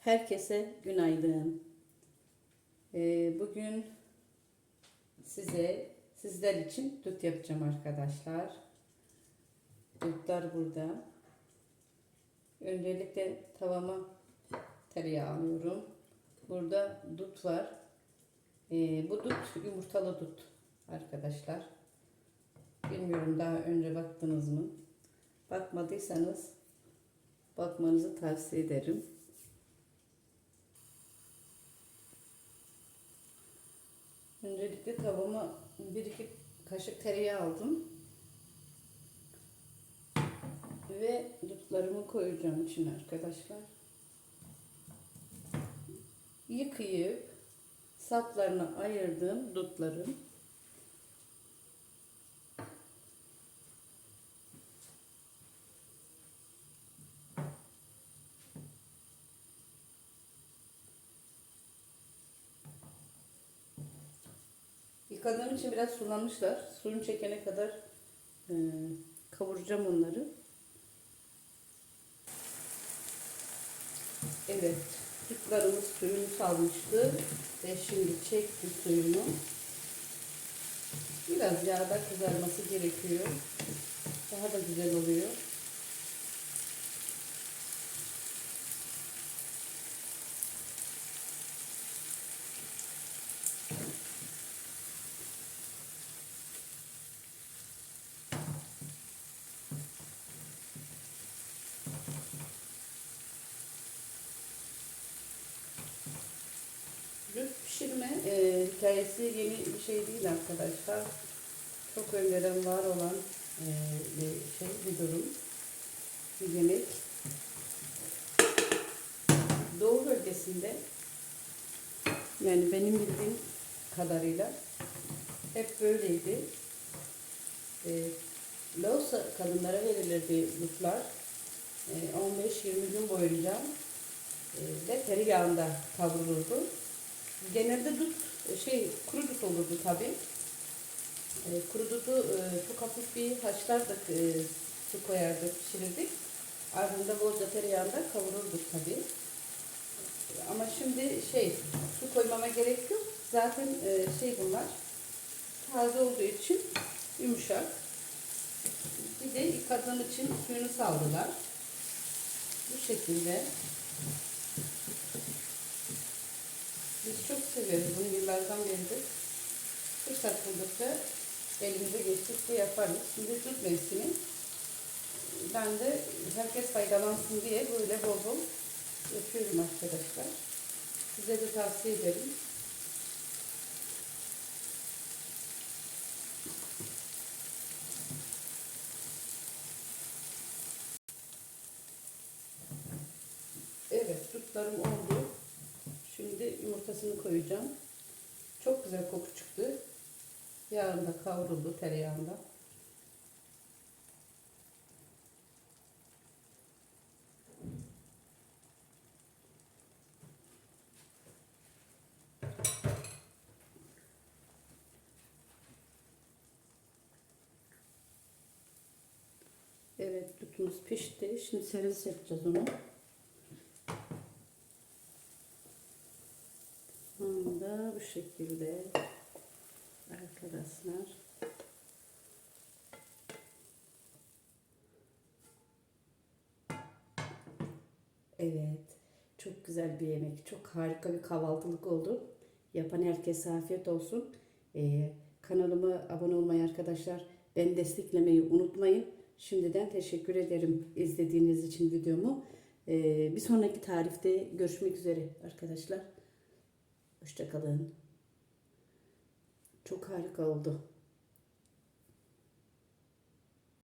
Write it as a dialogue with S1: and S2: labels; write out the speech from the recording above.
S1: Herkese günaydın. Ee, bugün size, sizler için dut yapacağım arkadaşlar. Dutlar burada. Öncelikle tavama tereyağı alıyorum. Burada dut var. Ee, bu dut yumurtalı dut arkadaşlar. Bilmiyorum daha önce baktınız mı? Bakmadıysanız bakmanızı tavsiye ederim. Öncelikle tavama bir iki kaşık tereyağı aldım. Ve dutlarımı koyacağım içine arkadaşlar. Yıkayıp saplarını ayırdığım dutların Yıkadığım için biraz sulanmışlar. Suyunu çekene kadar e, kavuracağım onları. Evet, dutlarımız suyunu salmıştı ve şimdi çekti suyunu. Biraz yağda kızarması gerekiyor. Daha da güzel oluyor. Dut pişirme e, hikayesi yeni bir şey değil arkadaşlar. Çok önceden var olan e, bir şey, bir durum, bir yemek. Doğu bölgesinde yani benim bildiğim kadarıyla hep böyleydi. E, Laosa kadınlara verilirdi dutlar. E, 15-20 gün boyunca e, ve tereyağında kavrulurdu. Genelde dut şey kuru dut olurdu tabi. E, kuru dutu e, çok hafif bir haşlardık, e, su koyardık, pişirirdik. Ardında bolca tereyağında kavururduk tabi. Ama şimdi şey su koymama gerek yok. Zaten e, şey bunlar taze olduğu için yumuşak. Bir de yıkadığım için suyunu saldılar. Bu şekilde. Seviyoruz bunu yıllardan beridir. Fırsat buldukça elimize geçtikçe yaparız. Şimdi dut mevsimi. Ben de herkes faydalansın diye böyle bol bol yapıyorum arkadaşlar. Size de tavsiye ederim. Evet, dutlarım oldu. Yumurtasını koyacağım. Çok güzel koku çıktı. Yağında kavruldu tereyağında. Evet dutumuz pişti. Şimdi servis yapacağız onu. Bunu da bu şekilde arkadaşlar. Evet. Çok güzel bir yemek. Çok harika bir kahvaltılık oldu. Yapan herkese afiyet olsun. Ee, kanalıma abone olmayı arkadaşlar. Beni desteklemeyi unutmayın. Şimdiden teşekkür ederim izlediğiniz için videomu. Ee, bir sonraki tarifte görüşmek üzere arkadaşlar. Hoşçakalın. Çok harika oldu.